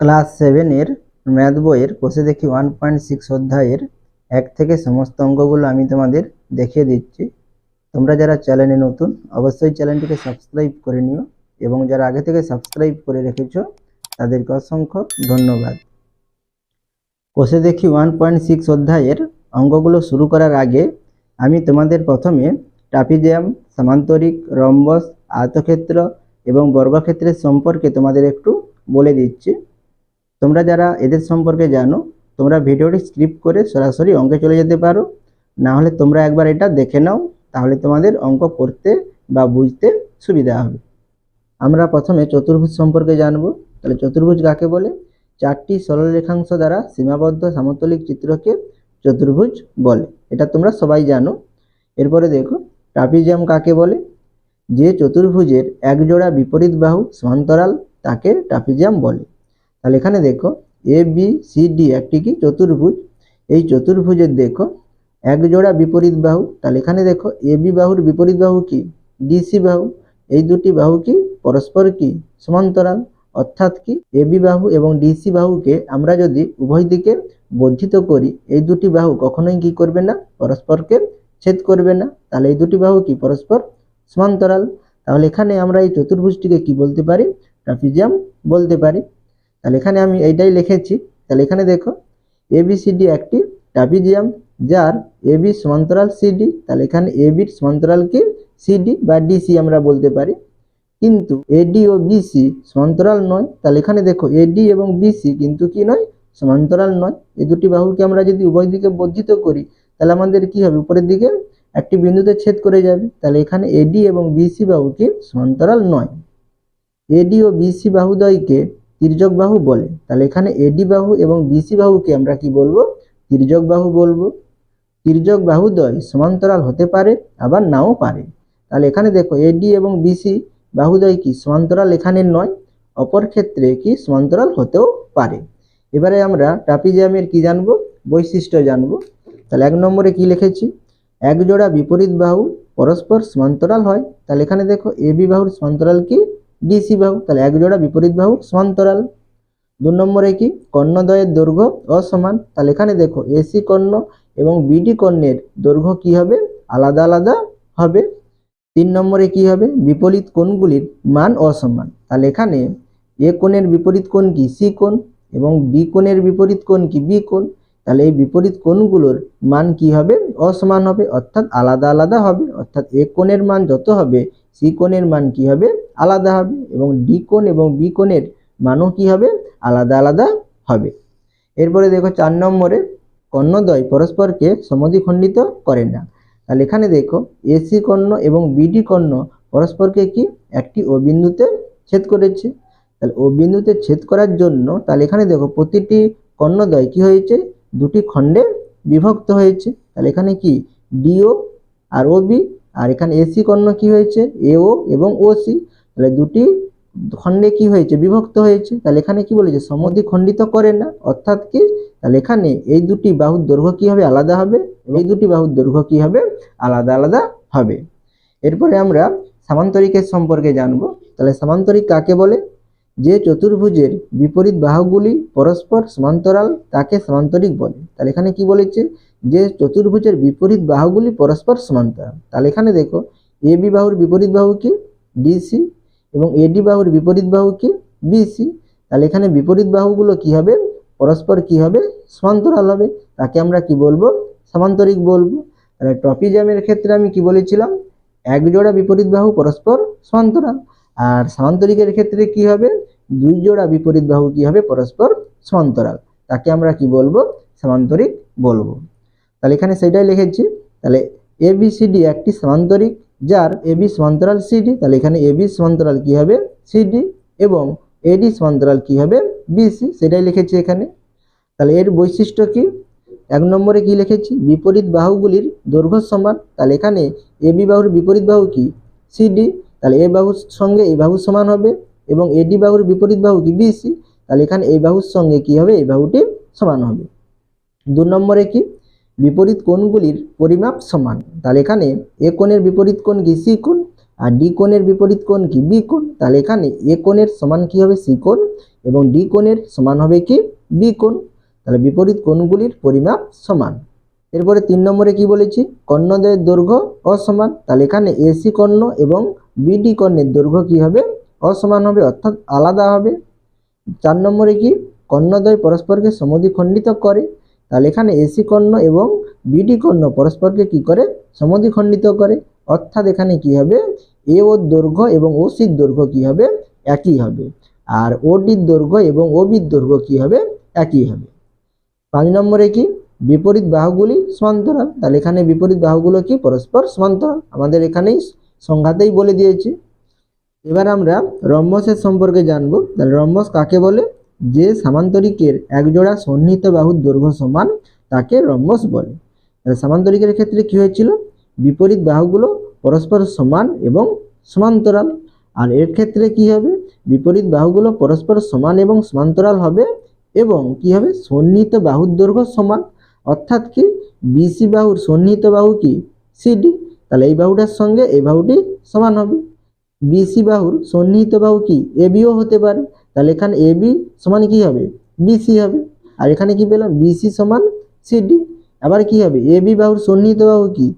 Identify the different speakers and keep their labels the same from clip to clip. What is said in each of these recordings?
Speaker 1: Class সেভেনের math বইয়ের কোষে দেখি ওয়ান পয়েন্ট সিক্স অধ্যায়ের এক থেকে সমস্ত অঙ্কগুলো আমি তোমাদের দেখিয়ে দিচ্ছি। তোমরা যারা চ্যানেলে নতুন, অবশ্যই চ্যানেলটিকে সাবস্ক্রাইব করে নিও এবং যারা আগে থেকে সাবস্ক্রাইব করে রেখেছো, তাদেরকে অসংখ্য ধন্যবাদ। কোষে দেখি ওয়ান পয়েন্ট সিক্স অধ্যায়ের অঙ্কগুলো শুরু করার আগে আমি তোমাদের প্রথমে ট্রাপিজিয়াম, সামান্তরিক, রম্বস, আয়তক্ষেত্র এবং বর্গক্ষেত্রের সম্পর্কে তোমাদের একটু বলে দিচ্ছি। তোমরা যারা এদের সম্পর্কে জানো, তোমরা ভিডিওটি স্কিপ করে সরাসরি অঙ্কে চলে যেতে পারো। না হলে তোমরা একবার এটা দেখে নাও, তাহলে তোমাদের অঙ্ক করতে বা বুঝতে সুবিধা হবে। আমরা প্রথমে চতুর্ভুজ সম্পর্কে জানব। তাহলে চতুর্ভুজ কাকে বলে? চারটি সরলরেখাংশ দ্বারা সীমাবদ্ধ সমতলিক চিত্রকে চতুর্ভুজ বলে। এটা তোমরা সবাই জানো। এরপরে দেখো, ট্রাপিজিয়াম কাকে বলে? যে চতুর্ভুজের একজোড়া বিপরীত বাহু সমান্তরাল, তাকে ট্রাপিজিয়াম বলে। তাহলে এখানে দেখো এ বি সি ডি একটি কি? চতুর্ভুজ। এই চতুর্ভুজের দেখো, এক জোড়া বিপরীত বাহু। তাহলে এখানে দেখো এ বি বাহুর বিপরীত বাহু কি? ডিসি বাহু। এই দুটি বাহু কি? পরস্পর কি? সমান্তরাল। অর্থাৎ কি? এ বি বাহু এবং ডিসি বাহুকে আমরা যদি উভয় দিকে বর্ধিত করি, এই দুটি বাহু কখনোই কি করবে না? পরস্পরকে ছেদ করবে না। তাহলে এই দুটি বাহু কি? পরস্পর সমান্তরাল। তাহলে এখানে আমরা এই চতুর্ভুজটিকে কি বলতে পারি? ট্রাপিজিয়াম বলতে পারি। তাহলে এখানে আমি এইটাই লিখেছি। তাহলে এখানে দেখো এবিসিডি একটি ট্রাপিজিয়াম যার এবি সমান্তরাল সিডি তাহলে এখানে এবির সমান্তরাল কি? সিডি বা ডিসি আমরা বলতে পারি। কিন্তু এডি ও বিসি সমান্তরাল নয়। তাহলে এখানে দেখো এডি এবং বিসি কিন্তু কি নয়? সমান্তরাল নয়। এই দুটি বাহুকে আমরা যদি উভয় দিকে বর্ধিত করি, তাহলে আমাদের কি হবে? উপরের দিকে একটি বিন্দুতে ছেদ করে যাবে। তাহলে এখানে এডি এবং বিসি বাহু কি সমান্তরাল নয়। এডি ও বিসি বাহুদ্বয়কে তির্যক বাহু বলে। তাহলে এখানে এডি বাহু এবং বিসি বাহুকে আমরা কি বলব? তির্যক বাহু বলব। তির্যক বাহুদ্বয় সমান্তরাল হতে পারে, আবার নাও পারে। তাহলে এখানে দেখো এডি এবং বিসি বাহুদ্বয় কি সমান্তরাল এখানে নয়, অপর ক্ষেত্রে কি সমান্তরাল হতেও পারে। এবারে আমরা ট্রাপিজিয়ামের কি জানব? বৈশিষ্ট্য জানব। তাহলে এক নম্বরে কি লিখেছি? এক জোড়া বিপরীত বাহু পরস্পর সমান্তরাল হয়। তাহলে এখানে দেখো এ বি বাহুর সমান্তরাল কি? ডিসি বাহু, তাহলে এক জোড়া বিপরীত বাহু সমান্তরাল দু নম্বরে কি? কর্ণদ্বয়ের দৈর্ঘ্য অসমান। তাহলে এখানে দেখো এসি কর্ণ এবং বিডি কর্ণের দৈর্ঘ্য কি হবে? আলাদা আলাদা হবে। তিন নম্বরে কি হবে? বিপরীত কোণগুলির মান অসমান। তাহলে এখানে এ কোণের বিপরীত কোণ কি? সি কোণ এবং বি কোণের বিপরীত কোণ কি? বি কোণ। তাহলে এই বিপরীত কোণগুলোর মান কি হবে? অসমান হবে, অর্থাৎ আলাদা আলাদা হবে। অর্থাৎ এ কোণের মান যত হবে সি কোণের মান কি হবে? আলাদা হবে। এবং ডি কোণ এবং বি কোণের মানও কি হবে? আলাদা আলাদা হবে। এরপরে দেখো চার নম্বরে, কর্ণদ্বয় পরস্পরকে সমদ্বিখণ্ডিত করে না। তাহলে এখানে দেখো, এসি কর্ণ এবং বিডি কর্ণ পরস্পরকে কি? একটি ও বিন্দুতে ছেদ করেছে। তাহলে ও বিন্দুতে ছেদ করার জন্য, তাহলে এখানে দেখো প্রতিটি কর্ণদ্বয় কি হয়েছে? দুটি খণ্ডে বিভক্ত হয়েছে। তাহলে এখানে কি? ডিও আর ও বি আর এখানে এসি কর্ণ কি হয়েছে? এও এবং ও সি তাহলে দুটি খণ্ডে কি হয়েছে? বিভক্ত হয়েছে। তাহলে এখানে কি বলেছে? সমদ্বি খণ্ডিত করে না। অর্থাৎ কি? তাহলে এখানে এই দুটি বাহুর দৈর্ঘ্য কি হবে? আলাদা হবে। এই দুটি বাহুর দৈর্ঘ্য কি হবে? আলাদা আলাদা হবে। এরপরে আমরা সামান্তরিকের সম্পর্কে জানব। তাহলে সামান্তরিক কাকে বলে? যে চতুর্ভুজের বিপরীত বাহুগুলি পরস্পর সমান্তরাল, তাকে সামান্তরিক বলে। তাহলে এখানে কি বলেছে? যে চতুর্ভুজের বিপরীত বাহুগুলি পরস্পর সমান্তরাল। তাহলে এখানে দেখো, এ বি বাহুর বিপরীত বাহু কি? ডিসি এবং এডি বাহুর বিপরীত বাহু কি? বিসি তাহলে এখানে বিপরীত বাহুগুলো কি হবে? পরস্পর কি হবে? সমান্তরাল হবে। তাকে আমরা কি বলব? সামান্তরিক বলব। তাহলে ট্রপিজামের ক্ষেত্রে আমি কি বলেছিলাম? এক জোড়া বিপরীত বাহু পরস্পর সমান্তরাল। আর সামান্তরিকের ক্ষেত্রে কি হবে? দুই জোড়া বিপরীত বাহু কি হবে? পরস্পর সমান্তরাল। তাকে আমরা কি বলব? সামান্তরিক বলব। তাহলে এখানে সেটাই লিখেছি। তাহলে এ বি সি ডি একটি সামান্তরিক, যার এ বি সমান্তরাল সিডি তাহলে এখানে এ বি সমান্তরাল কি হবে? সিডি এবং এডি সমান্তরাল কি হবে? বিসি সেটাই লিখেছি এখানে। তাহলে এর বৈশিষ্ট্য কি? এক নম্বরে কি লিখেছি? বিপরীত বাহুগুলির দৈর্ঘ্য সমান। তাহলে এখানে এ বি বাহুর বিপরীত বাহু কি? সিডি তাহলে এ বাহুর সঙ্গে এই বাহু সমান হবে এবং এডি বাহুর বিপরীত বাহু কি? বিসি তাহলে এখানে এই বাহুর সঙ্গে কি হবে? এই বাহুটি সমান হবে। দু নম্বরে কি? বিপরীত কোণগুলির পরিমাপ সমান। তাহলে এখানে এ কোণের বিপরীত কোণ কি সি কোণ? আর ডি কোণের বিপরীত কোণ কি বি কোণ? তাহলে এখানে এ কোণের সমান কি হবে সি কোণ? এবং ডি কোণের সমান হবে কি বি কোণ? তাহলে বিপরীত কোণগুলির পরিমাপ সমান। এরপরে তিন নম্বরে কি বলেছি? কর্ণদ্বয়ের দৈর্ঘ্য অসমান। তাহলে এখানে এসি কর্ণ এবং বিডি কর্ণের দৈর্ঘ্য কি হবে? অসমান হবে, অর্থাৎ আলাদা হবে। চার নম্বরে কি? কর্ণদ্বয় পরস্পরকে সমদ্বিখণ্ডিত করে। তাহলে এখানে এসি কর্ণ এবং বিডি কর্ণ পরস্পরকে কি করে? সমদ্বিখণ্ডিত করে। অর্থাৎ এখানে কি হবে? এ ওর দৈর্ঘ্য এবং ও সির দৈর্ঘ্য কি হবে? একই হবে। আর ওডির দৈর্ঘ্য এবং ও বির দৈর্ঘ্য কি হবে? একই হবে। পাঁচ নম্বরে কি? বিপরীত বাহুগুলি সমান্তরাল। তাহলে এখানে বিপরীত বাহুগুলো কি? পরস্পর সমান্তরাল। আমাদের এখানেই সংঘাতেই বলে দিয়েছে। এবার আমরা রম্বসের সম্পর্কে জানব। তাহলে রম্বস কাকে বলে? যে সামান্তরিকের একজোড়া সন্নিহিত বাহুর দৈর্ঘ্য সমান তাকে রম্বস বলে। তাহলে সামান্তরিকের ক্ষেত্রে কি হয়েছিল? বিপরীত বাহুগুলো পরস্পর সমান এবং সমান্তরাল। আর এর ক্ষেত্রে কি হবে? বিপরীত বাহুগুলো পরস্পর সমান এবং সমান্তরাল হবে এবং কি হবে? সন্নিহিত বাহুর দৈর্ঘ্য সমান। অর্থাৎ কি? বিসি বাহুর সন্নিহিত বাহু কি? সিডি। তাহলে এই বাহুটার সঙ্গে এই বাহুটি সমান হবে। বিসি বাহুর সন্নিহিত বাহু কি? এবিও হতে পারে। তাহলে এখানে এ বি সমান কি হবে? বিসি হবে। আর এখানে কি পেলাম? বিসি সমান সিডি আবার কি হবে? এ বি বাহুর সন্নিহিত বাহু কি?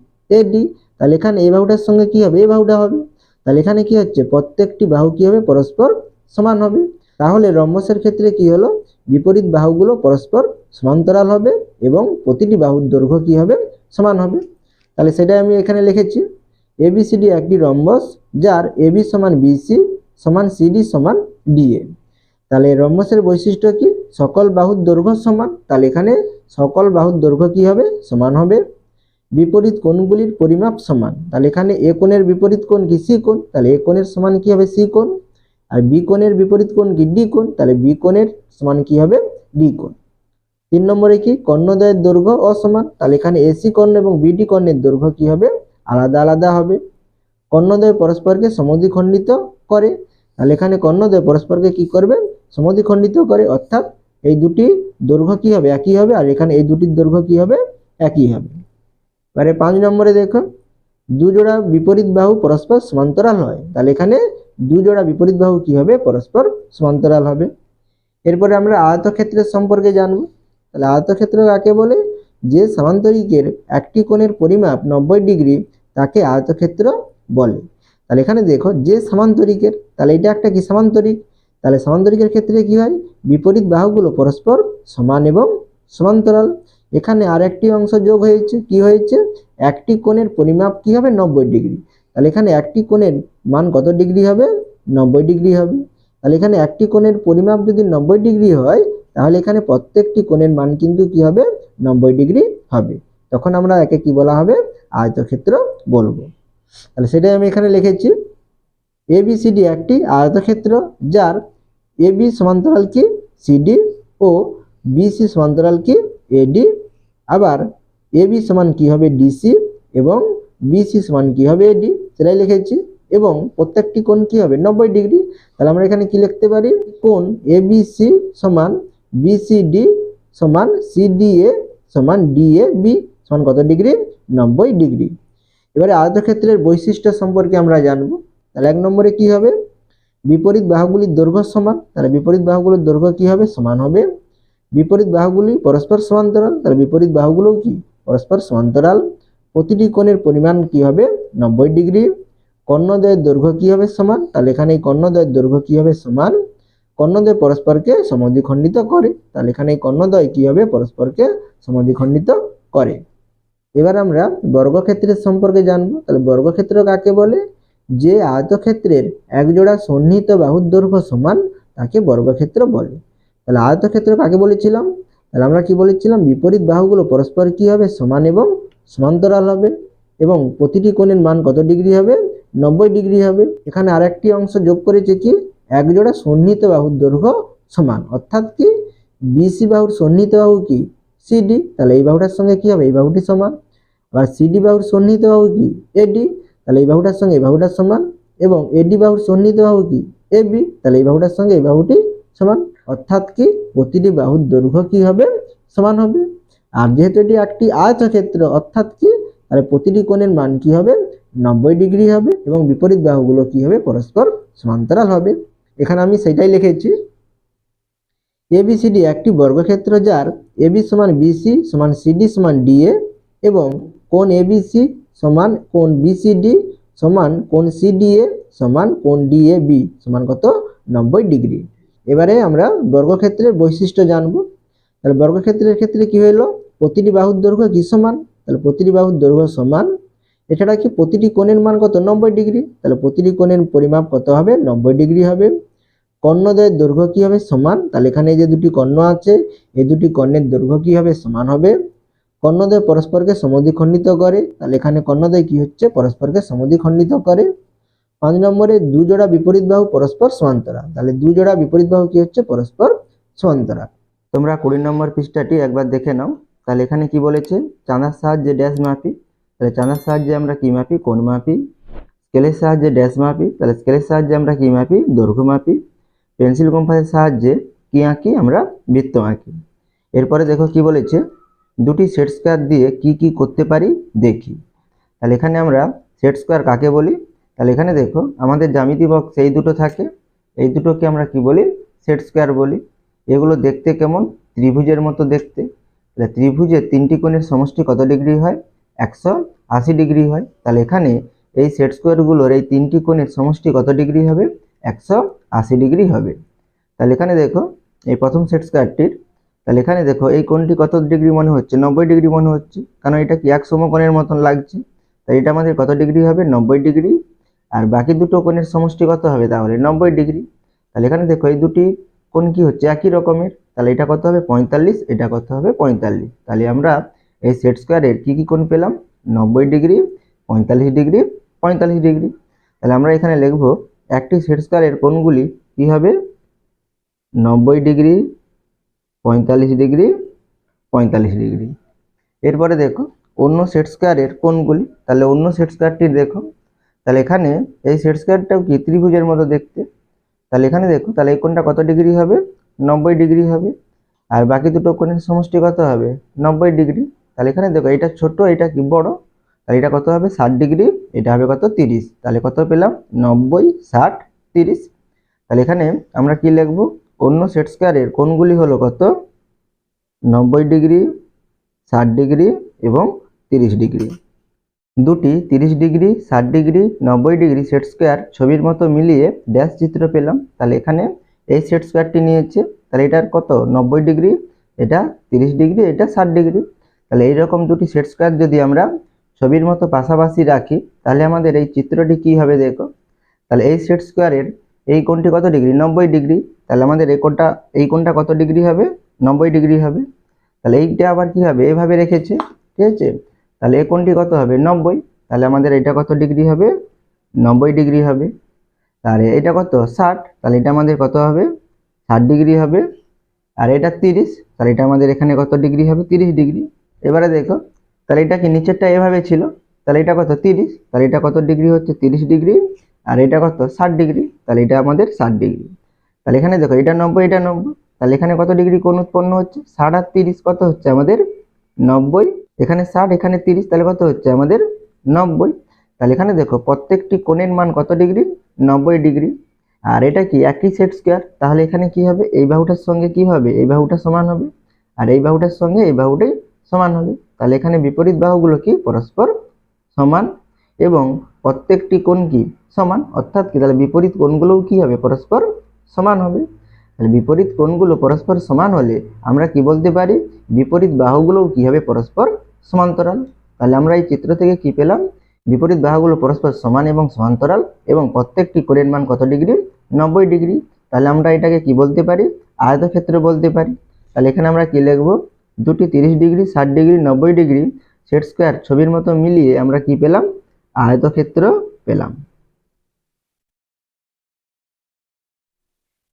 Speaker 1: ডি তাহলে এখানে এ বাহুটার সঙ্গে কি হবে? এ বাহুটা হবে। তাহলে এখানে কি হচ্ছে? প্রত্যেকটি বাহু কি হবে? পরস্পর সমান হবে। তাহলে রম্বসের ক্ষেত্রে কি হলো? বিপরীত বাহুগুলো পরস্পর সমান্তরাল হবে এবং প্রতিটি বাহুর দৈর্ঘ্য কি হবে? সমান হবে। তাহলে সেটাই আমি এখানে লিখেছি। এ বি এবিসিডি একটি রম্বস, যার এবি সমান বিসি সমান সিডি সমান ডিএ তাহলে রম্বসের বৈশিষ্ট্য কি? সকল বাহুর দৈর্ঘ্য সমান। তাহলে এখানে সকল বাহুর দৈর্ঘ্য কি হবে? সমান হবে। বিপরীত কোণগুলির পরিমাপ সমান। তাহলে এখানে এ কোণের বিপরীত কোণ কি? সি কোণ। তাহলে এ কোণের সমান কি হবে? সি কোণ। আর বি কোণের বিপরীত কোণ কি? ডি কোণ। তাহলে বি কোণের সমান কি হবে? ডি কোণ। তিন নম্বরে কি? কর্ণদ্বয়ের দৈর্ঘ্য অসমান। তাহলে এখানে এসি কর্ণ এবং বিডি কর্ণের দৈর্ঘ্য কি হবে? আলাদা আলাদা হবে। কর্ণদ্বয় পরস্পরকে সমদ্বিখণ্ডিত করে। তাহলে এখানে কর্ণদ্বয় পরস্পরকে কি করবে? সমদ্বিখণ্ডিত করে, অর্থাৎ এই দুটি দৈর্ঘ্য কি হবে? একই হবে, আর এখানে এই দুটির দৈর্ঘ্য কি হবে? একই হবে। এবারে পাঁচ নম্বরে দেখো, দুজোড়া বিপরীত বাহু পরস্পর সমান্তরাল হয়। তাহলে এখানে দুজোড়া বিপরীত বাহু কি হবে? পরস্পর সমান্তরাল হবে। এরপরে আমরা আয়তক্ষেত্রের সম্পর্কে জানব। তাহলে আয়তক্ষেত্র কাকে বলে? যে সামান্তরিকের একটি কোণের পরিমাপ নব্বই ডিগ্রি, তাকে আয়তক্ষেত্র বলে। তাহলে এখানে দেখো, যে সামান্তরিকের, তাহলে এটা একটা কি সামান্তরিক? তাহলে সামান্তরিকের ক্ষেত্রে কি হয়? বিপরীত বাহুগুলো পরস্পর সমান এবং সমান্তরাল। এখানে আর একটি অংশ যোগ হয়েছে, কি হয়েছে? একটি কোণের পরিমাপ কি হবে? নব্বই ডিগ্রি। তাহলে এখানে একটি কোণের মান কত ডিগ্রি হবে? নব্বই ডিগ্রি হবে। তাহলে এখানে একটি কোণের পরিমাপ যদি নব্বই ডিগ্রি হয়, তাহলে এখানে প্রত্যেকটি কোণের মান কিন্তু কি হবে? নব্বই ডিগ্রি হবে। তখন আমরা একে কি বলা হবে? আয়তক্ষেত্র বলব। তাহলে সেটাই আমি এখানে লিখেছি। এবিসিডি একটি আয়তক্ষেত্র, যার এবি সমান্তরাল কি? সিডি ও বিসি সমান্তরাল কি? এডি আবার এবি সমান কি হবে ডিসি এবং বিসি সমান কি হবে এডি সেটাই লিখেছি। এবং প্রত্যেকটি কোণ কি হবে? নব্বই ডিগ্রি। তাহলে আমরা এখানে কি লিখতে পারি? কোণ এবিসি সমান বিসিডি সমান সিডিএ সমান ডিএ বি সমান কত ডিগ্রি? নব্বই ডিগ্রি। এবারে আয়তক্ষেত্রের বৈশিষ্ট্য সম্পর্কে আমরা জানব। তাহলে এক নম্বরে কি হবে? বিপরীত বাহুগুলির দৈর্ঘ্য সমান তাহলে বিপরীত বাহুগুলির দৈর্ঘ্য কি হবে? সমান হবে। বিপরীত বাহুগুলি পরস্পর সমান্তরাল তাহলে বিপরীত বাহুগুলো কি? পরস্পর সমান্তরাল। প্রতিটি কোণের পরিমাণ কি হবে? নব্বই ডিগ্রি। কর্ণদ্বয়ের দৈর্ঘ্য কি হবে? সমান। তাহলে এখানে এই কর্ণদ্বয়ের দৈর্ঘ্য কি হবে? সমান। কর্ণদ্বয় পরস্পরকে সমদ্বিখণ্ডিত করে। তাহলে এখানে এই কর্ণদ্বয় কি হবে? পরস্পরকে সমদ্বিখণ্ডিত করে। এবার আমরা বর্গক্ষেত্রের সম্পর্কে জানব। তাহলে বর্গক্ষেত্র কাকে বলে? যে আয়তক্ষেত্রের একজোড়া সন্নিহিত বাহুর দৈর্ঘ্য সমান, তাকে বর্গক্ষেত্র বলে। তাহলে আয়তক্ষেত্র কাকে বলেছিলাম? তাহলে আমরা কি বলেছিলাম? বিপরীত বাহুগুলো পরস্পর কি হবে? সমান এবং সমান্তরাল হবে এবং প্রতিটি কোণের মান কত ডিগ্রি হবে? নব্বই ডিগ্রি হবে। এখানে আরেকটি অংশ যোগ করেছে কি? একজোড়া সন্নিহিত বাহুর দৈর্ঘ্য সমান। অর্থাৎ কি? বিসি বাহুর সন্নিহিত বাহু কি? সিডি তাহলে এই বাহুটার সঙ্গে কি হবে? এই বাহুটি সমান। আবার সিডি বাহুর সন্নিহিত বাহু কি? এডি তাহলে এই বাহুটার সঙ্গে এই বাহুটার সমান এবং এডি বাহুর সন্নিহিত বাহু কি? A B. তাহলে এই বাহুটার সঙ্গে এই বাহুটি সমান। অর্থাৎ কি? প্রতিটি বাহুর দৈর্ঘ্য কি হবে? সমান হবে। আর যেহেতু এটি একটি আয়তক্ষেত্র, অর্থাৎ কি? তাহলে প্রতিটি কোণের মান কি হবে? নব্বই ডিগ্রি হবে এবং বিপরীত বাহুগুলো কি হবে? পরস্পর সমান্তরাল হবে। এখানে আমি সেটাই লিখেছি। এবিসিডি একটি বর্গক্ষেত্র যার এবি সমান বিসি সমান সিডি সমান ডিএ এবং কোণ এবিসি সমান কোণ বিসিডি সমান কোন সিডিএ সমান কোণ ডিএ বি সমান কত? নব্বই ডিগ্রি। এবারে আমরা বর্গক্ষেত্রের বৈশিষ্ট্য জানব। তাহলে বর্গক্ষেত্রের ক্ষেত্রে কি হলো প্রতিটি বাহুর দৈর্ঘ্য কি সমান? তাহলে প্রতিটি বাহুর দৈর্ঘ্য সমান। এছাড়া কি প্রতিটি কোণের মান কত? নব্বই ডিগ্রি। তাহলে প্রতিটি কোণের পরিমাপ কত হবে? নব্বই ডিগ্রি হবে। কর্ণদ্বয়ের দৈর্ঘ্য কি হবে? সমান। তাহলে এখানে যে দুটি কর্ণ আছে, এই দুটি কর্ণের দৈর্ঘ্য কি হবে? সমান হবে। কর্ণদ্বয় পরস্পরকে সমদ্বিখণ্ডিত করে। তাহলে এখানে কর্ণদ্বয় কি হচ্ছে? পরস্পরকে সমদ্বিখণ্ডিত করে। পাঁচ নম্বরে দু জোড়া বিপরীত বাহু পরস্পর সমান্তরাল। তাহলে দু জোড়া বিপরীত বাহু কি হচ্ছে? পরস্পর সমান্তরাল। তোমরা কুড়ি নম্বর পৃষ্ঠাটি একবার দেখে নাও। তাহলে এখানে কি বলেছে? চাঁদার সাহায্যে ড্যাশ মাপি। তাহলে চাঁদার সাহায্যে আমরা কি মাপি? কোণ মাপি। স্কেলের সাহায্যে ড্যাশ মাপি। তাহলে স্কেলের সাহায্যে আমরা কি মাপি? দৈর্ঘ্য মাপি। পেন্সিল কম্পাসের সাহায্যে কি আঁকি? আমরা বৃত্ত আঁকি। এরপরে দেখো কি বলেছে? দুটি সেট স্কোয়ার দিয়ে কি কি করতে পারি? দেখি। তাহলে এখানে আমরা সেট স্কোয়ার কাকে বলি? তাহলে এখানে দেখো, আমাদের জ্যামিতি বক্স এই দুটো থাকে। এই দুটোকে আমরা কি বলি? সেট স্কোয়ার বলি। এগুলো দেখতে কেমন? ত্রিভুজের মতো দেখতে। তাহলে ত্রিভুজের তিনটি কোণের সমষ্টি কত ডিগ্রি হয়? একশো আশি ডিগ্রি হয়। তাহলে এখানে এই সেট স্কোয়ারগুলোর এই তিনটি কোণের সমষ্টি কত ডিগ্রি হবে? একশো আশি ডিগ্রি হবে। তাহলে এখানে দেখো, এই প্রথম সেট স্কোয়ারটির তাহলে এখানে দেখো, এই কোণটি কত ডিগ্রি মনে হচ্ছে? নব্বই ডিগ্রি মনে হচ্ছে। কারণ এটা কি এক সমকোণের মতন লাগছে? তাই এটা আমাদের কত ডিগ্রি হবে? নব্বই ডিগ্রি। আর বাকি দুটো কোণের সমষ্টি কত হবে তাহলে? নব্বই ডিগ্রি। তাহলে এখানে দেখো, এই দুটি কোণ কি হচ্ছে? একই রকমের। তাহলে এটা কত হবে? পঁয়তাল্লিশ। এটা কত হবে? পঁয়তাল্লিশ। তাহলে আমরা এই সেট স্কোয়ারের কী কী কোণ পেলাম? নব্বই ডিগ্রি, পঁয়তাল্লিশ ডিগ্রি পঁয়তাল্লিশ ডিগ্রি। তাহলে আমরা এখানে লিখব, একটি সেট স্কোয়ারের কোণগুলি কী হবে? নব্বই ডিগ্রি পঁয়তাল্লিশ ডিগ্রি পঁয়তাল্লিশ ডিগ্রি। এরপরে দেখো, অন্য সেট স্কোয়ারের কোণগুলি, তাহলে অন্য সেট স্কোয়ারটি দেখো। তাহলে এখানে এই সেট স্কোয়ারটাও কি? ত্রিভুজের মতো দেখতে। তাহলে এখানে দেখো, তাহলে এই কোণটা কত ডিগ্রি হবে? নব্বই ডিগ্রি হবে। আর বাকি দুটো কোণের সমষ্টি কত হবে? নব্বই ডিগ্রি। তাহলে এখানে দেখো এটা ছোট এটা কি বড়? তাহলে এটা কত হবে? ষাট ডিগ্রি। এটা হবে কত? তিরিশ। তাহলে কত পেলাম? নব্বই, ষাট, তিরিশ। তাহলে এখানে আমরা কি লিখব? অন্য সেট স্কোয়ারের কোণগুলি হলো কত? নব্বই ডিগ্রি, ষাট ডিগ্রি এবং তিরিশ ডিগ্রি। দুটি তিরিশ ডিগ্রি, ষাট ডিগ্রি, নব্বই ডিগ্রি সেট স্কোয়ার ছবির মতো মিলিয়ে ড্যাশ চিত্র পেলাম। তাহলে এখানে এই সেট স্কোয়ারটি নিয়েছে। তাহলে এটার কত? নব্বই ডিগ্রি, এটা তিরিশ ডিগ্রি, এটা ষাট ডিগ্রি। তাহলে এইরকম দুটি সেট স্কোয়ার যদি আমরা ছবির মতো পাশাপাশি রাখি, তাহলে আমাদের এই চিত্রটি কি হবে দেখো? তাহলে এই সেট স্কোয়ারের এই কোণটি কত ডিগ্রি? নব্বই ডিগ্রি। তাহলে আমাদের এই কোণটা এই কোণটা কত ডিগ্রি হবে? নব্বই ডিগ্রি হবে। তাহলে এইটা আবার কি হবে? এভাবে রেখেছে। ঠিক আছে? তাহলে এই কোণটি কত হবে? নব্বই। তাহলে আমাদের এটা কত ডিগ্রি হবে? নব্বই ডিগ্রি হবে। আর এটা কত? ষাট। তাহলে এটা আমাদের কত হবে? ষাট ডিগ্রি হবে। আর এটা তিরিশ। তাহলে এটা আমাদের এখানে কত ডিগ্রি হবে? তিরিশ ডিগ্রি। এবারে দেখো, তাহলে এটা কি নিচেরটা এভাবে ছিল? তাহলে এটা কত? তিরিশ। তাহলে এটা কত ডিগ্রি হচ্ছে? তিরিশ ডিগ্রি। আর এটা কত? ষাট ডিগ্রি। তাহলে এটা আমাদের ষাট ডিগ্রি। তাহলে এখানে দেখো, এটা নব্বই এটা নব্বই। তাহলে এখানে কত ডিগ্রি কোণ উৎপন্ন হচ্ছে? ষাট আর তিরিশ কত হচ্ছে? আমাদের নব্বই। এখানে ষাট, এখানে তিরিশ, তাহলে কত হচ্ছে? আমাদের নব্বই। তাহলে এখানে দেখো, প্রত্যেকটি কোণের মান কত ডিগ্রি? নব্বই ডিগ্রি। আর এটা কি? একই সেট স্কোয়ার? তাহলে এখানে কি হবে? এই বাহুটার সঙ্গে কি হবে? এই বাহুটা সমান হবে। আর এই বাহুটার সঙ্গে এই বাহুটাই সমান হবে। তাহলে এখানে বিপরীত বাহুগুলো কি? পরস্পর সমান এবং প্রত্যেকটি কোণ কি সমান? অর্থাৎ কি? তাহলে বিপরীত কোণগুলোও কি হবে? পরস্পর সমান হবে। তাহলে বিপরীত কোণগুলো পরস্পর সমান হলে আমরা কি বলতে পারি? বিপরীত বাহুগুলোও কি হবে? পরস্পর সমান্তরাল। তাহলে আমরা এই চিত্র থেকে কি পেলাম? বিপরীত বাহুগুলো পরস্পর সমান এবং সমান্তরাল এবং প্রত্যেকটি কোণের মান কত ডিগ্রি? নব্বই ডিগ্রি। তাহলে আমরা এটাকে কি বলতে পারি? আয়তক্ষেত্র বলতে পারি। তাহলে এখানে আমরা কি লিখব? দুটি তিরিশ ডিগ্রি, ষাট ডিগ্রি, নব্বই ডিগ্রি। সেট স্কোয়ার ছবির মতো মিলিয়ে আমরা কি পেলাম? আয়তক্ষেত্র পেলাম।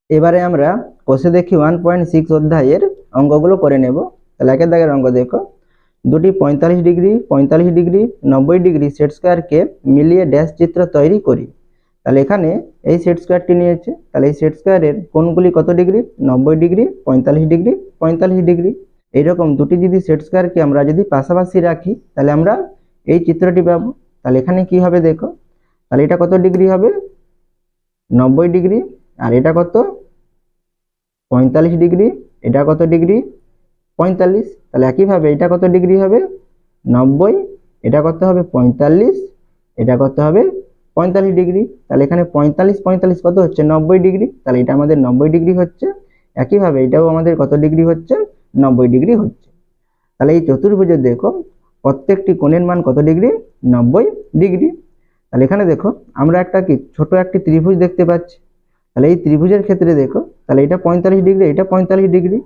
Speaker 1: এবারে আমরা কোষে দেখি ওয়ান পয়েন্ট সিক্স অধ্যায়ের অঙ্কগুলো করে নেব। তাহলে একের দাগের অঙ্ক দেখো। দুটি পঁয়তাল্লিশ ডিগ্রি পঁয়তাল্লিশ ডিগ্রি, নব্বই ডিগ্রি সেট স্কোয়ারকে মিলিয়ে ড্যাশ চিত্র তৈরি করি। তাহলে এখানে এই সেট স্কোয়ারটি নিয়েছে। তাহলে এই সেট স্কোয়ারের কোনগুলি কত ডিগ্রি? নব্বই ডিগ্রি, পঁয়তাল্লিশ ডিগ্রি পঁয়তাল্লিশ ডিগ্রি। এইরকম দুটি যদি সেট স্কোয়ারকে আমরা যদি পাশাপাশি রাখি, তাহলে আমরা এই চিত্রটি পাবো। তাহলে এখানে কি হবে দেখো? তাহলে এটা কত ডিগ্রি হবে? নব্বই ডিগ্রি। আর এটা কত? পঁয়তাল্লিশ ডিগ্রি। এটা কত ডিগ্রি? পঁয়তাল্লিশ। তাহলে একইভাবে এটা কত ডিগ্রি হবে? নব্বই। এটা কত হবে? পঁয়তাল্লিশ। এটা কত হবে? পঁয়তাল্লিশ ডিগ্রি। তাহলে এখানে পঁয়তাল্লিশ পঁয়তাল্লিশ কত হচ্ছে? নব্বই ডিগ্রি। তাহলে এটা আমাদের নব্বই ডিগ্রি হচ্ছে। একইভাবে এটাও আমাদের কত ডিগ্রি হচ্ছে? নব্বই ডিগ্রি হচ্ছে। তাহলে এই চতুর্ভুজের দেখো প্রত্যেকটি কোণের মান কত ডিগ্রি? নব্বই ডিগ্রি। তাহলে এখানে দেখো, আমরা একটা কি, ছোট একটি ত্রিভুজ দেখতে পাচ্ছি। তাহলে এই ত্রিভুজের ক্ষেত্রে দেখো, তাহলে এটা পঁয়তাল্লিশ ডিগ্রি, এটা পঁয়তাল্লিশ ডিগ্রি।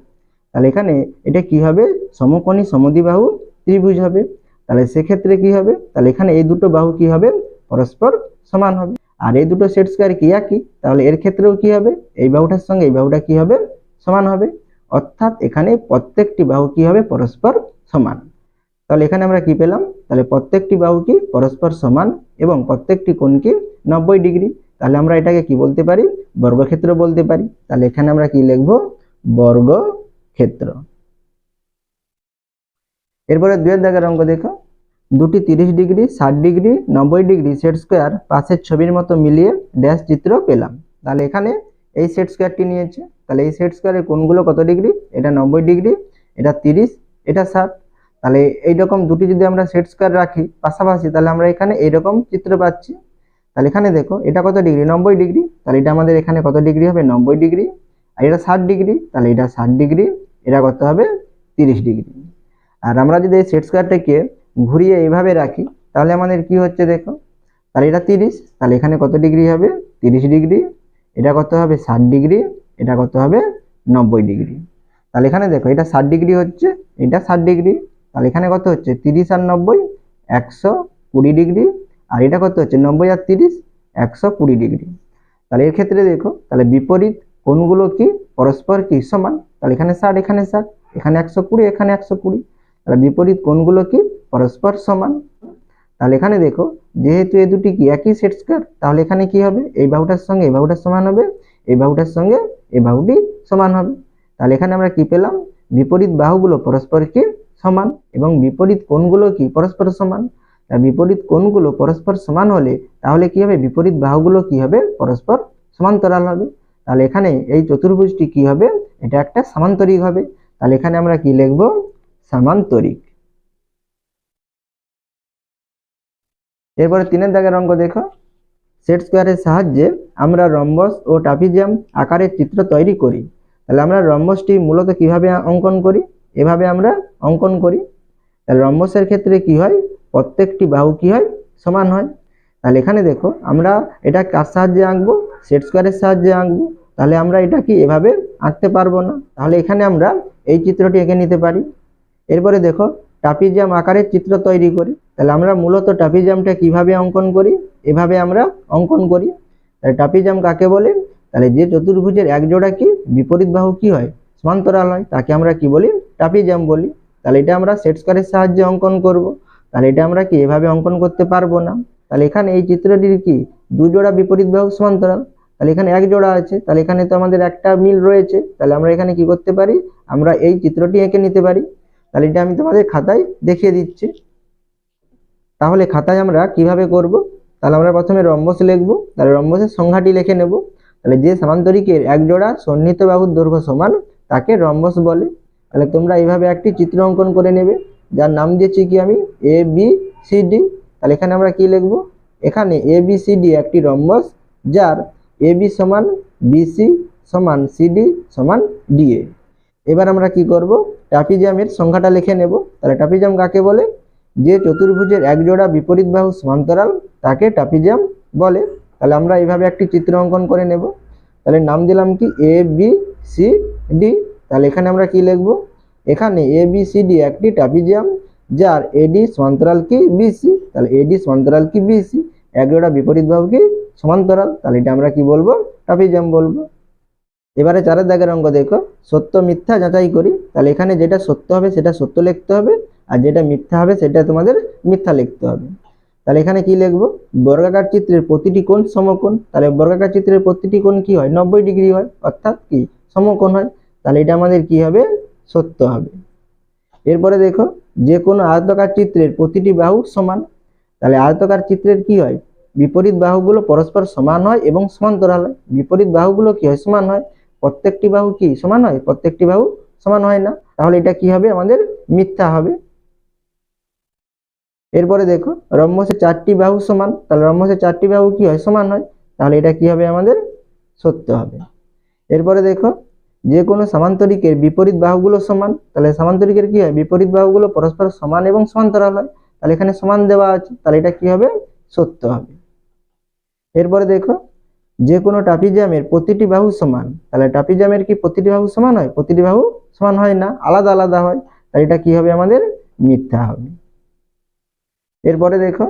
Speaker 1: তাহলে এখানে এটা কি হবে? সমকোণী সমদ্বিবাহু ত্রিভুজ হবে। তাহলে সেক্ষেত্রে কি হবে? তাহলে এখানে এই দুটো বাহু কি হবে? পরস্পর সমান হবে। আর এই দুটো সেট স্কোয়ার কি একই? তাহলে এর ক্ষেত্রেও কি হবে? এই বাহুটার সঙ্গে এই বাহুটা কি হবে? সমান হবে। অর্থাৎ এখানে প্রত্যেকটি বাহু কি হবে? পরস্পর সমান। তাহলে এখানে আমরা কি পেলাম? তাহলে প্রত্যেকটি বাহু কি পরস্পর সমান এবং প্রত্যেকটি কোণ কি নব্বই ডিগ্রি। তাহলে আমরা এটাকে কি বলতে পারি? বর্গক্ষেত্র বলতে পারি। তাহলে এখানে আমরা কি লিখব? বর্গক্ষেত্র। এরপরে দুয়ের দাগের অঙ্ক দেখো। দুটি তিরিশ ডিগ্রি, ষাট ডিগ্রি, নব্বই ডিগ্রি সেট স্কোয়ার পাশের ছবির মতো মিলিয়ে ড্যাশ চিত্র পেলাম। তাহলে এখানে এই সেট স্কোয়ারটি নিয়েছে। তাহলে এই সেট স্কোয়ারের কোণগুলো কত ডিগ্রি? এটা নব্বই ডিগ্রি, এটা তিরিশ, এটা ষাট। তাহলে এইরকম দুটি যদি আমরা সেট স্কোয়ার রাখি পাশাপাশি, তাহলে আমরা এখানে এইরকম চিত্র পাচ্ছি। তাহলে এখানে দেখো, এটা কত ডিগ্রি নব্বই ডিগ্রি তাহলে এটা আমাদের এখানে কত ডিগ্রি হবে? নব্বই ডিগ্রি আর এটা ষাট ডিগ্রি তাহলে এটা ষাট ডিগ্রি এটা কত হবে তিরিশ ডিগ্রি আর আমরা যদি এই সেট স্কোয়ারটাকে ঘুরিয়ে এইভাবে রাখি, তাহলে আমাদের কি হচ্ছে দেখো? তাহলে এটা তিরিশ। তাহলে এখানে কত ডিগ্রি হবে? তিরিশ ডিগ্রি এটা কত হবে ষাট ডিগ্রি এটা কত হবে নব্বই ডিগ্রি তাহলে এখানে দেখো, এটা ষাট ডিগ্রি হচ্ছে, এটা ষাট ডিগ্রি তাহলে এখানে কত হচ্ছে? তিরিশ আর নব্বই, একশো কুড়ি ডিগ্রি। আর এটা কত হচ্ছে? নব্বই আর তিরিশ, একশো কুড়ি ডিগ্রি। তাহলে এর ক্ষেত্রে দেখো, তাহলে বিপরীত কোনগুলো কি? পরস্পর কি? সমান। তাহলে এখানে ষাট এখানে ষাট, এখানে একশো কুড়ি, এখানে একশো কুড়ি। তাহলে বিপরীত কোনগুলো কি? পরস্পর সমান। তাহলে এখানে দেখো, যেহেতু এ দুটি কি? একই সেট স্কোয়ার তাহলে এখানে কি হবে? এই বাহুটার সঙ্গে এই বাহুটার সমান হবে, এই বাহুটার সঙ্গে এই বাহুটি সমান হবে। তাহলে এখানে আমরা কি পেলাম? বিপরীত বাহুগুলো পরস্পর কি? সমান এবং বিপরীত কোণগুলো কি? পরস্পর সমান। তা বিপরীত কোণগুলো পরস্পর সমান হলে তাহলে কি হবে? বিপরীত বাহুগুলো কি হবে? পরস্পর সমান্তরাল হবে। তাহলে এখানে এই চতুর্ভুজটি কি হবে? এটা একটা সামান্তরিক হবে। তাহলে এখানে আমরা কি লিখব? সামান্তরিক। এরপরে তিনের দাগের অঙ্ক দেখো। সেট স্কোয়ারের সাহায্যে আমরা রম্বস ও ট্রাপিজিয়াম আকারের চিত্র তৈরি করি। তাহলে আমরা রম্বসটি মূলত কীভাবে অঙ্কন করি? এভাবে আমরা অঙ্কন করি। তাহলে রম্বসের ক্ষেত্রে কি হয়? প্রত্যেকটি বাহু কি হয়? সমান হয়। তাহলে এখানে দেখো, আমরা এটা কার সাহায্যে আঁকবো? সেট স্কোয়ারের সাহায্যে আঁকবো। তাহলে আমরা এটা কি এভাবে আঁকতে পারব না। তাহলে এখানে আমরা এই চিত্রটি এঁকে নিতে পারি। এরপরে দেখো, ট্রাপিজিয়াম আকারের চিত্র তৈরি করি। তাহলে আমরা মূলত ট্রাপিজিয়ামটা কীভাবে অঙ্কন করি? এভাবে আমরা অঙ্কন করি। তাহলে ট্রাপিজিয়াম কাকে বলে? তাহলে যে চতুর্ভুজের এক জোড়া কি? বিপরীত বাহু কি হয়? সমান্তরাল হয় তাকে আমরা কি বলি? ট্রাপিজিয়াম বলি। তাহলে এটা আমরা সেট স্কোয়ারের সাহায্যে অঙ্কন করব। তাহলে এটা আমরা কি, এভাবে অঙ্কন করতে পারব না। তাহলে এখানে এই চিত্রটির কি? দু জোড়া বিপরীত বাহু সমান্তরাল। তাহলে এখানে এক জোড়া আছে। তাহলে এখানে তো আমাদের একটা মিল রয়েছে। তাহলে আমরা এখানে কি করতে পারি? আমরা এই চিত্রটি এঁকে নিতে পারি। তাহলে এটা আমি তোমাদের খাতায় দেখিয়ে দিচ্ছি। তাহলে খাতায় আমরা কীভাবে করব? তাহলে আমরা প্রথমে রম্বস লিখব। তাহলে রম্বসের সংখ্যাটি লিখে নেব। তাহলে যে সামান্তরিকের এক জোড়া সন্নিহিত বাহুর দৈর্ঘ্য সমান তাকে রম্বস বলে। তাহলে তোমরা এইভাবে একটি চিত্র অঙ্কন করে নেবে। যার নাম দিয়েছি কি আমি? এ বি সি ডি তাহলে এখানে আমরা কি লিখব? এখানে এ বি সি ডি একটি রম্বস, যার এ বি সমান বিসি সমান সিডি সমান ডিএ এবার আমরা কি করব? ট্রাপিজামের সংখ্যাটা লিখে নেব। তাহলে ট্রাপিজাম কাকে বলে? যে চতুর্ভুজের এক জোড়া বিপরীত বাহু সমান্তরাল, তাকে ট্রাপিজাম বলে। তাহলে আমরা এইভাবে একটি চিত্র অঙ্কন করে নেব। তাহলে নাম দিলাম কি? এ বি সি ডি তাহলে এখানে আমরা কি লিখব? এখানে এ বি সি ডি একটি ট্রাপিজিয়াম যার এডি সমান্তরাল কি? বিসি তাহলে এডি সমান্তরাল কি? বিসি এক জোড়া বিপরীত ভাব কি? সমান্তরাল। তাহলে এটা আমরা কি বলব? ট্রাপিজিয়াম বলব। এবারে চারের দাগের অঙ্ক দেখো। সত্য, মিথ্যা যাচাই করি। তাহলে এখানে যেটা সত্য হবে, সেটা সত্য লিখতে হবে। আর যেটা মিথ্যা হবে, সেটা তোমাদের মিথ্যা লিখতে হবে। তাহলে এখানে কি লিখব? বর্গাকার চিত্রের প্রতিটি কোণ সমকোণ। তাহলে বর্গাকার চিত্রের প্রতিটি কোণ কি হয়? নব্বই ডিগ্রি হয়। অর্থাৎ কি? সমকোণ হয়। তাহলে এটা আমাদের কি হবে? সত্য হবে। এরপরে দেখো, যে কোনো আয়তকার চিত্রের প্রতিটি বাহু সমান। তাহলে আয়তকার চিত্রের কি হয়? বিপরীত বাহুগুলো পরস্পর সমান হয় এবং সমান্তরাল হয়। বিপরীত বাহুগুলো কি হয়? সমান হয়। প্রত্যেকটি বাহু কি? সমান হয়? প্রত্যেকটি বাহু সমান হয় না। তাহলে এটা কি হবে? আমাদের মিথ্যা হবে। এরপরে দেখো রম্বসের চারটি বাহু সমান, তাহলে রম্বসের চারটি বাহু কি হয়? সমান হয়। তাহলে এটা কি হবে আমাদের? সত্য হবে। এরপরে দেখো যে কোনো সামান্তরিকের বিপরীত বাহুগুলো সমান, তাহলে সামান্তরিকের কি হয়? বিপরীত বাহুগুলো পরস্পর সমান এবং সমান্তরাল হয়। তাহলে এখানে সমান দেওয়া আছে, তাহলে এটা কি হবে? সত্য হবে। এরপরে দেখো যে কোনো ট্রাপিজামের প্রতিটি বাহু সমান, তাহলে ট্রাপিজামের কি প্রতিটি বাহু সমান হয়? প্রতিটি বাহু সমান হয় না, আলাদা আলাদা হয়। তাহলে এটা কি হবে আমাদের? মিথ্যা হবে। এরপরে দেখো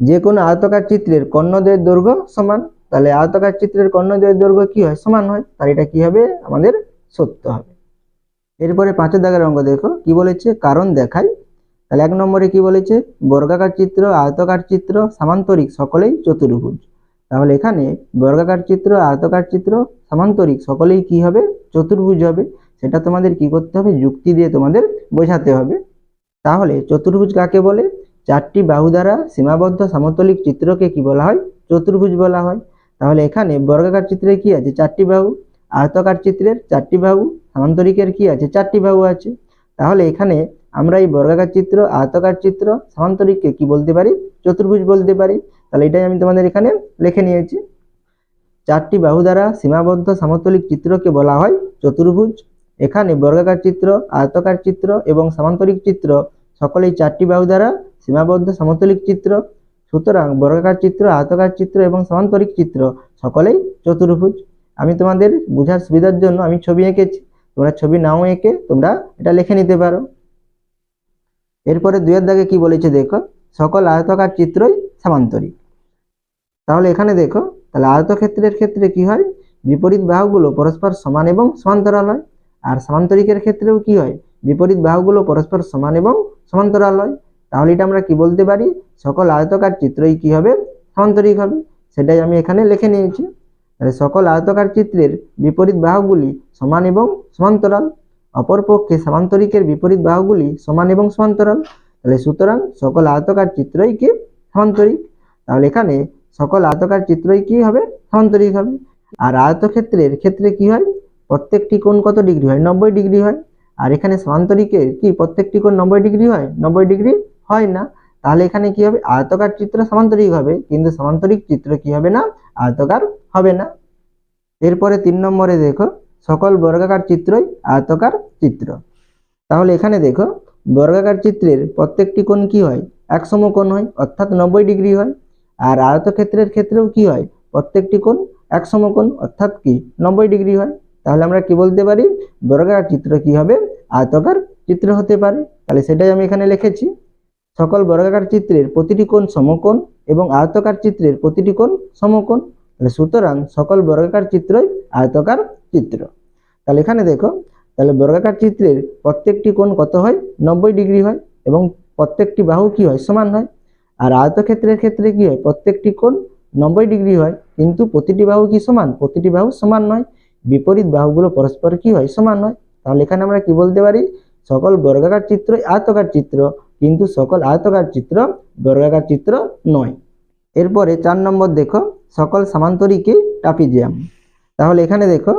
Speaker 1: যে কোনো আয়তকার চিত্রের কর্ণদ্বয়ের দৈর্ঘ্য সমান, তাহলে আয়তকার চিত্রের কর্ণদ্বয়ের দৈর্ঘ্য কি হয়? সমান হয়। তাহলে এটা কি হবে? আমাদের সত্য হবে। এরপরে পাঁচের দাগের অঙ্ক দেখো, কি বলেছে? কারণ দেখাই তাহলে এক নম্বরে কি বলেছে? বর্গাকার চিত্র, আয়তকার চিত্র, সামান্তরিক সকলেই চতুর্ভুজ। তাহলে এখানে বর্গাকার চিত্র, আয়তকার চিত্র, সামান্তরিক সকলেই কি হবে? চতুর্ভুজ হবে। সেটা তোমাদের কি করতে হবে? যুক্তি দিয়ে তোমাদের বোঝাতে হবে। তাহলে চতুর্ভুজ কাকে বলে? চারটি বাহু দ্বারা সীমাবদ্ধ সমতলিক চিত্রকে কি বলা হয়? চতুর্ভুজ বলা হয়। তাহলে এখানে বর্গাকার চিত্রে কি আছে? চারটি বাহু। আয়তকার চিত্রের চারটি বাহু। সামান্তরিকের কি আছে? চারটি বাহু আছে। তাহলে এখানে আমরা এই বর্গাকার চিত্র, আয়তকার চিত্র, সামান্তরিককে কি বলতে পারি? চতুর্ভুজ বলতে পারি। তাহলে এটাই আমি তোমাদের এখানে লিখে নিয়েছি। চারটি বাহু দ্বারা সীমাবদ্ধ সমতলিক চিত্রকে বলা হয় চতুর্ভুজ। এখানে বর্গাকার চিত্র, আয়তকার চিত্র এবং সামান্তরিক চিত্র সকলেই চারটি বাহু দ্বারা সীমাবদ্ধ সমতলিক চিত্র, সুতরাং বর্গাকার চিত্র, আয়তকার চিত্র এবং সমান্তরিক চিত্র সকলেই চতুর্ভুজ। আমি তোমাদের বোঝার সুবিধার জন্য আমি ছবি এঁকেছি। তোমরা ছবি নাও এঁকে তোমরা এটা লিখে নিতে পারো। এরপরে দুয়ের দাগে কি বলেছে দেখো? সকল আয়তকার চিত্রই সামান্তরিক। তাহলে এখানে দেখো, তাহলে আয়তক্ষেত্রের ক্ষেত্রে কি হয়? বিপরীত বাহুগুলো পরস্পর সমান এবং সমান্তরাল হয়। আর সামান্তরিকের ক্ষেত্রেও কি হয়? বিপরীত বাহুগুলো পরস্পর সমান এবং সমান্তরাল হয়। তাহলে এটা আমরা কি বলতে পারি? সকল আয়তকার চিত্রই কি হবে? সমান্তরিক হবে। সেটাই আমি এখানে লিখে নিয়েছি। তাহলে সকল আয়তকার চিত্রের বিপরীত বাহুগুলি সমান এবং সমান্তরাল। অপরপক্ষে সমান্তরিকের বিপরীত বাহুগুলি সমান এবং সমান্তরাল। তাহলে সুতরাং সকল আয়তকার চিত্রই কি? সমান্তরিক। তাহলে এখানে সকল আয়তকার চিত্রই কি হবে? সমান্তরিক হবে। আর আয়তক্ষেত্রের ক্ষেত্রে কি হয়? প্রত্যেকটি কোণ কত ডিগ্রি হয়? নব্বই ডিগ্রি হয়। আর এখানে সমান্তরিকের কি, প্রত্যেকটি কোণ নব্বই ডিগ্রি হয়? নব্বই ডিগ্রি হয় না। তাহলে এখানে কি হবে? আয়তকার চিত্র সমান্তরিক হবে, কিন্তু সমান্তরিক চিত্র কি হবে না? আয়তকার হবে না। এরপরে তিন নম্বরে দেখো, সকল বর্গাকার চিত্রই আয়তকার চিত্র। তাহলে এখানে দেখো, বর্গাকার চিত্রের প্রত্যেকটি কোণ কি হয়? এক সমকোণ হয়, অর্থাৎ নব্বই ডিগ্রি হয়। আর আয়তক্ষেত্রের ক্ষেত্রেও কি হয়? প্রত্যেকটি কোণ এক সমকোণ, অর্থাৎ কি? নব্বই ডিগ্রি হয়। তাহলে আমরা কি বলতে পারি? বর্গাকার চিত্র কি হবে? আয়তকার চিত্র হতে পারে। তাহলে সেটাই আমি এখানে লিখেছি। সকল বর্গাকার চিত্রের প্রতিটি কোণ সমকোণ এবং আয়তকার চিত্রের প্রতিটি কোণ সমকোণ। তাহলে সুতরাং সকল বর্গাকার চিত্রই আয়তকার চিত্র। তাহলে এখানে দেখো, তাহলে বর্গাকার চিত্রের প্রত্যেকটি কোণ কত হয়? নব্বই ডিগ্রি হয় এবং প্রত্যেকটি বাহু কি হয়? সমান হয়। আর আয়তক্ষেত্রের ক্ষেত্রে কি হয়? প্রত্যেকটি কোণ নব্বই ডিগ্রি হয়। কিন্তু প্রতিটি বাহু কি সমান? প্রতিটি বাহু সমান নয়। বিপরীত বাহুগুলো পরস্পর কি হয়? সমান নয় তাহলে এখানে আমরা কি বলতে পারি? সকল বর্গাকার চিত্র আয়তকার চিত্র, কিন্তু সকল আয়তকার চিত্র বর্গাকার চিত্র নয়। এরপরে চার নম্বর দেখো, সকল সামান্তরিকে ট্রাপিজিয়াম। তাহলে এখানে দেখো,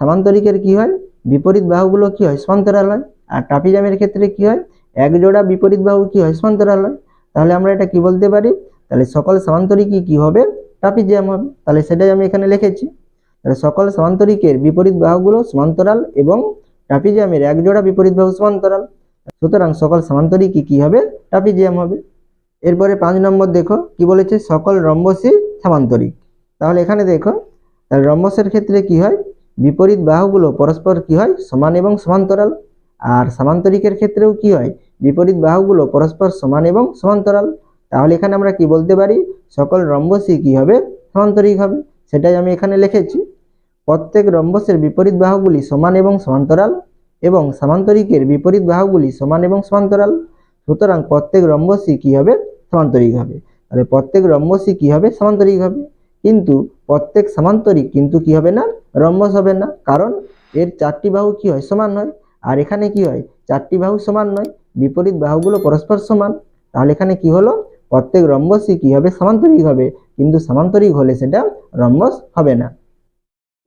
Speaker 1: সামান্তরিকের কি হয়? বিপরীত বাহুগুলো কি হয়? সমান্তরাল হয়। আর ট্রাপিজামের ক্ষেত্রে কি হয়? এক জোড়া বিপরীত বাহু কি হয়? সমান্তরাল হয়। তাহলে আমরা এটা কি বলতে পারি? তাহলে সকল সামান্তরিকই কি হবে? ট্রাপিজিয়াম হবে। তাহলে সেটাই আমি এখানে লিখেছি। সকল সমান্তরিকের বিপরীত বাহুগুলো সমান্তরাল এবং ট্রাপিজিয়ামের এক জোড়া বিপরীত বাহু সমান্তরাল। সুতরাং সকল সমান্তরিকই কি হবে? ট্রাপিজিয়াম হবে। এরপরে পাঁচ নম্বর দেখো, কি বলেছে? সকল রম্বসই সামান্তরিক। তাহলে এখানে দেখো, তাহলে রম্বসের ক্ষেত্রে কি হয়? বিপরীত বাহুগুলো পরস্পর কি হয়? সমান এবং সমান্তরাল। আর সামান্তরিকের ক্ষেত্রেও কি হয়? বিপরীত বাহুগুলো পরস্পর সমান এবং সমান্তরাল। তাহলে এখানে আমরা কি বলতে পারি? সকল রম্বসই কি হবে? সমান্তরিক হবে। সেটাই আমি এখানে লিখেছি। প্রত্যেক রম্বসের বিপরীত বাহুগুলি সমান এবং সমান্তরাল এবং সামান্তরিকের বিপরীত বাহুগুলি সমান এবং সমান্তরাল। সুতরাং প্রত্যেক রম্বসই কি হবে? সমান্তরিক হবে। তাহলে প্রত্যেক রম্বসই কি হবে? সমান্তরিক হবে। কিন্তু প্রত্যেক সমান্তরিক কিন্তু কি হবে না? রম্বস হবে না। কারণ এর চারটি বাহু কি হয়? সমান হয়। আর এখানে কি হয়? চারটি বাহু সমান নয়। বিপরীত বাহুগুলো পরস্পর সমান। তাহলে এখানে কি হলো? প্রত্যেক রম্বসই কি হবে? সমান্তরিক হবে। কিন্তু সমান্তরিক হলে সেটা রম্বস হবে না।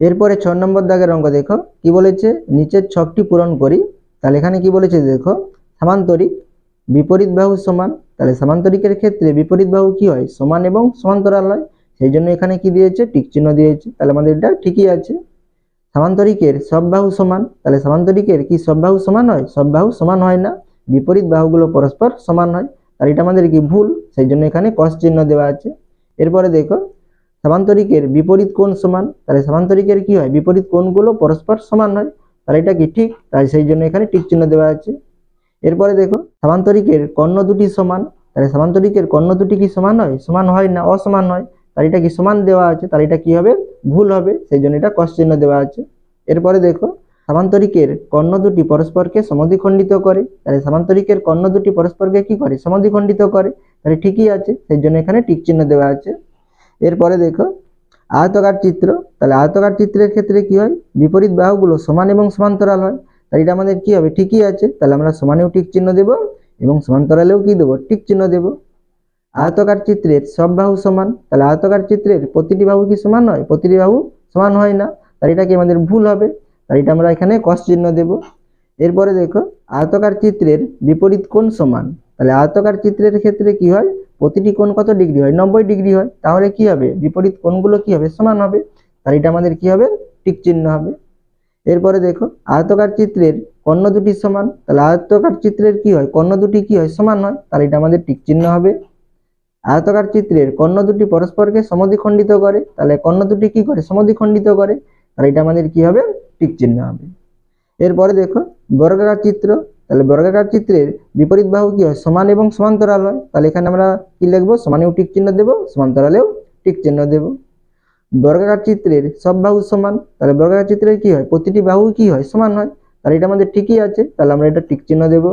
Speaker 1: এরপরে ছ নম্বর দাগের অঙ্ক দেখো। কি বলেছে? নিচের ছকটি পূরণ করি। তাহলে এখানে কি বলেছে দেখো? সামান্তরিক, বিপরীত বাহু সমান। তাহলে সামান্তরিকের ক্ষেত্রে বিপরীত বাহু কি হয়? সমান এবং সমান্তরাল হয় সেই জন্য এখানে কি দিয়েছে? টিক চিহ্ন দিয়েছে। তাহলে আমাদের এটা ঠিকই আছে। সামান্তরিকের সব বাহু সমান। তাহলে সামান্তরিকের কি সব বাহু সমান হয়? সব বাহু সমান হয় না। বিপরীত বাহুগুলো পরস্পর সমান হয়। আর এটা আমাদের কি ভুল? সেই জন্য এখানে কস চিহ্ন দেওয়া আছে। এরপরে দেখো সামান্তরিকের বিপরীত কোণ সমান, তাহলে সামান্তরিকের কি হয়? বিপরীত কোণগুলো পরস্পর সমান হয়। তাহলে এটা কি ঠিক? তাই সেই জন্য এখানে টিক চিহ্ন দেওয়া আছে। এরপরে দেখো সামান্তরিকের কর্ণ দুটি সমান, তাহলে সামান্তরিকের কর্ণ দুটি কি সমান হয়? সমান হয় না অসমান হয়? তাহলে এটা কি সমান দেওয়া আছে? তাহলে এটা কি হবে? ভুল হবে। সেই জন্য এটা কস চিহ্ন দেওয়া আছে। এরপরে দেখো সামান্তরিকের কর্ণ দুটি পরস্পরকে সমদ্বিখণ্ডিত করে। তাহলে সামান্তরিকের কর্ণ দুটি পরস্পরকে কি করে? সমদ্বিখণ্ডিত করে। তাহলে ঠিকই আছে। সেই জন্য এখানে টিক চিহ্ন দেওয়া আছে। এরপরে দেখো, আয়তকার চিত্র, তাহলে আয়তকার চিত্রের ক্ষেত্রে কি হয়? বিপরীত বাহুগুলো সমান এবং সমান্তরাল হয়। তাহলে এটা আমাদের কি হবে? ঠিকই আছে। তাহলে আমরা সমানেও টিক চিহ্ন দেব এবং সমান্তরালেও কি দেবো? টিক চিহ্ন দেব। আয়তকার চিত্রের সব বাহু সমান। তাহলে আয়তকার চিত্রের প্রতিটি বাহু কি সমান হয়? প্রতিটি বাহু সমান হয় না। তাহলে এটা কি আমাদের ভুল হবে? তাহলে এটা আমরা এখানে কস চিহ্ন দেব। এরপরে দেখো, আয়তকার চিত্রের বিপরীত কোণ সমান। তাহলে আয়তকার চিত্রের ক্ষেত্রে কি হয়? প্রতিটি কোণ কত ডিগ্রি হয়? নব্বই ডিগ্রি হয়। তাহলে কি হবে? বিপরীত কোণগুলো কি হবে? সমান হবে। তাহলে এটা আমাদের কি হবে? টিক চিহ্ন হবে। এরপরে দেখো, আয়তকার চিত্রের কর্ণ দুটি সমান। তাহলে আয়তকার চিত্রের কি হয়? কর্ণ দুটি কি হয়? সমান হয়। তাহলে এটা আমাদের টিক চিহ্ন হবে। আয়তকার চিত্রের কর্ণ দুটি পরস্পরকে সমদ্বিখণ্ডিত করে। তাহলে কর্ণ দুটি কি করে? সমদ্বিখণ্ডিত করে। তাহলে এটা আমাদের কি হবে? টিক চিহ্ন হবে। এরপরে দেখো, বর্গাকার চিত্র। তাহলে বর্গাকার চিত্রের বিপরীত বাহু কি হয়? সমান এবং সমান্তরাল হয়। তাহলে এখানে আমরা কি লিখব? সমানেও টিক চিহ্ন দেবো, সমান্তরালেও টিক চিহ্ন দেব। বর্গাকার চিত্রের সব বাহু সমান। তাহলে বর্গাকার চিত্রের কি হয়? প্রতিটি বাহু কি হয়? সমান হয়। তাহলে এটা আমাদের ঠিকই আছে। তাহলে আমরা এটা টিক চিহ্ন দেব।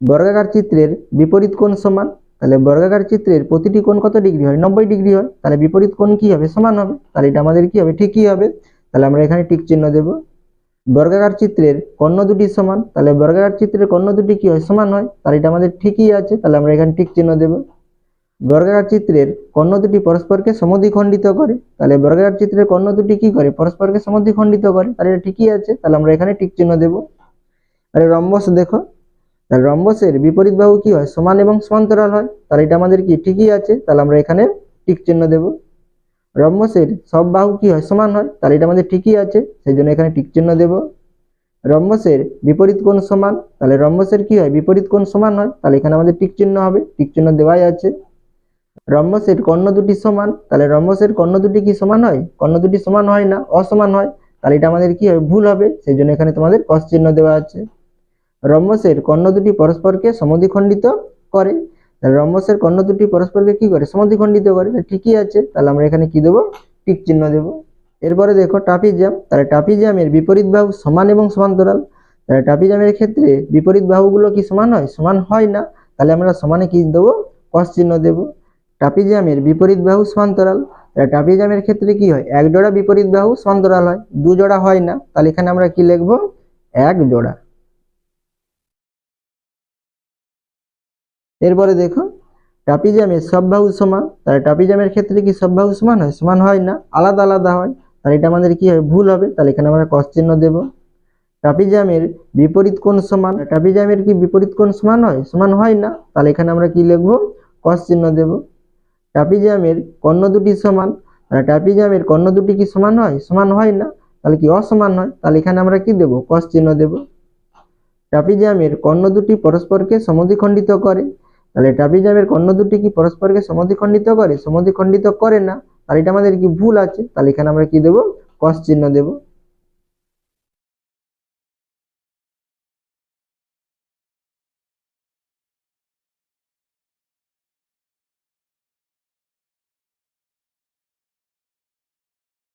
Speaker 1: বর্গাকার চিত্রের বিপরীত কোণ সমান। তাহলে বর্গাকার চিত্রের প্রতিটি কোণ কত ডিগ্রি হয়? নব্বই ডিগ্রি হয়। তাহলে বিপরীত কোণ কি হবে? সমান হবে। তাহলে এটা আমাদের কি হবে? ঠিকই হবে। তাহলে আমরা এখানে টিক চিহ্ন দেব। বর্গাকার চিত্রের কর্ণ দুটি সমান, তাহলে বর্গাকার চিত্রের কর্ণ দুটি কি হয়? সমান হয়। তাহলে এটা আমাদের ঠিকই আছে। তাহলে আমরা এখানে ঠিক চিহ্ন দেব। বর্গাকার চিত্রের কর্ণ দুটি পরস্পরকে সমদ্বিখণ্ডিত করে। তাহলে বর্গাকার চিত্রের কর্ণ দুটি কি করে? পরস্পরকে সমদ্বিখণ্ডিত করে। তাহলে এটা ঠিকই আছে। তাহলে আমরা এখানে ঠিক চিহ্ন দেব। আরে রম্বস দেখো। তাহলে রম্বসের বিপরীত বাহু কি হয়? সমান এবং সমান্তরাল হয়। তাহলে এটা আমাদের কি? ঠিকই আছে। তাহলে আমরা এখানে টিক চিহ্ন দেব। রম্বসের সব বাহু কি হয়? সমান হয়। তাহলে এটা আমাদের ঠিকই আছে, সেই জন্য এখানে টিক চিহ্ন দেব। রম্বসের বিপরীত কোণ সমান, তাহলে রম্বসের কি হয়? বিপরীত কোণ সমান হয়, তাহলে এখানে আমাদের টিক চিহ্ন হবে, টিক চিহ্ন দেওয়াই আছে। রম্বসের কর্ণ দুটি সমান, তাহলে রম্বসের কর্ণ দুটি কি সমান হয়? কর্ণ দুটি সমান হয় না, অসমান হয়। তাহলে এটা আমাদের কি হবে? ভুল হবে, সেই জন্য এখানে তোমাদের কস চিহ্ন দেওয়া আছে। রম্বসের কর্ণ দুটি পরস্পরকে সমদ্বিখণ্ডিত করে তাহলে রম্বসের কর্ণ দুটি পরস্পরকে কি করে? সমদ্বিখণ্ডিত করে। ঠিকই আছে। তাহলে আমরা এখানে কি দেবো? টিক চিহ্ন দেব। এরপরে দেখো টাপিজাম তাহলে টাপিজামের বিপরীত বাহু সমান এবং সমান্তরাল। তাহলে টাপিজামের ক্ষেত্রে বিপরীত বাহুগুলো কি সমান হয়? সমান হয় না। তাহলে আমরা সমানে কি দেবো? কস চিহ্ন দেব। টাপিজামের বিপরীত বাহু সমান্তরাল। তাহলে টাপিজামের ক্ষেত্রে কি হয়? এক জোড়া বিপরীত বাহু সমান্তরাল হয়। দু জোড়া হয় না। তাহলে এখানে আমরা কি লিখব? এক জোড়া। এরপরে দেখো সব বাহু সমান, তাহলে ট্রাপিজামের ক্ষেত্রে কি সব বাহু সমান হয়? সমান হয় না, আলাদা আলাদা হয়। তাহলে এটা আমাদের কি হয় ভুল হবে। তাহলে এখানে আমরা কস চিহ্ন দেব। ট্রাপিজামের বিপরীত কোণ সমান ট্রাপিজামের কি বিপরীত কোণ সমান হয়? সমান হয় না। তাহলে এখানে আমরা কি লিখব? কস চিহ্ন দেব। ট্রাপিজামের কর্ণ দুটি সমান, তাহলে ট্রাপিজামের কর্ণ দুটি কি সমান হয়? সমান হয় না। তাহলে কি অসমান হয়? তাহলে এখানে আমরা কি দেব? কস চিহ্ন দেব। ট্রাপিজামের কর্ণ দুটি পরস্পরকে সমদ্বিখণ্ডিত করে। তাহলে ট্রাপিজামের কর্ণ দুটি কি পরস্পরকে সমদ্বিখণ্ডিত করে? সমদ্বিখণ্ডিত করে না। তাহলে এটা আমাদের কি ভুল আছে? তাহলে এখানে আমরা কি দেবো? কস চিহ্ন দেব।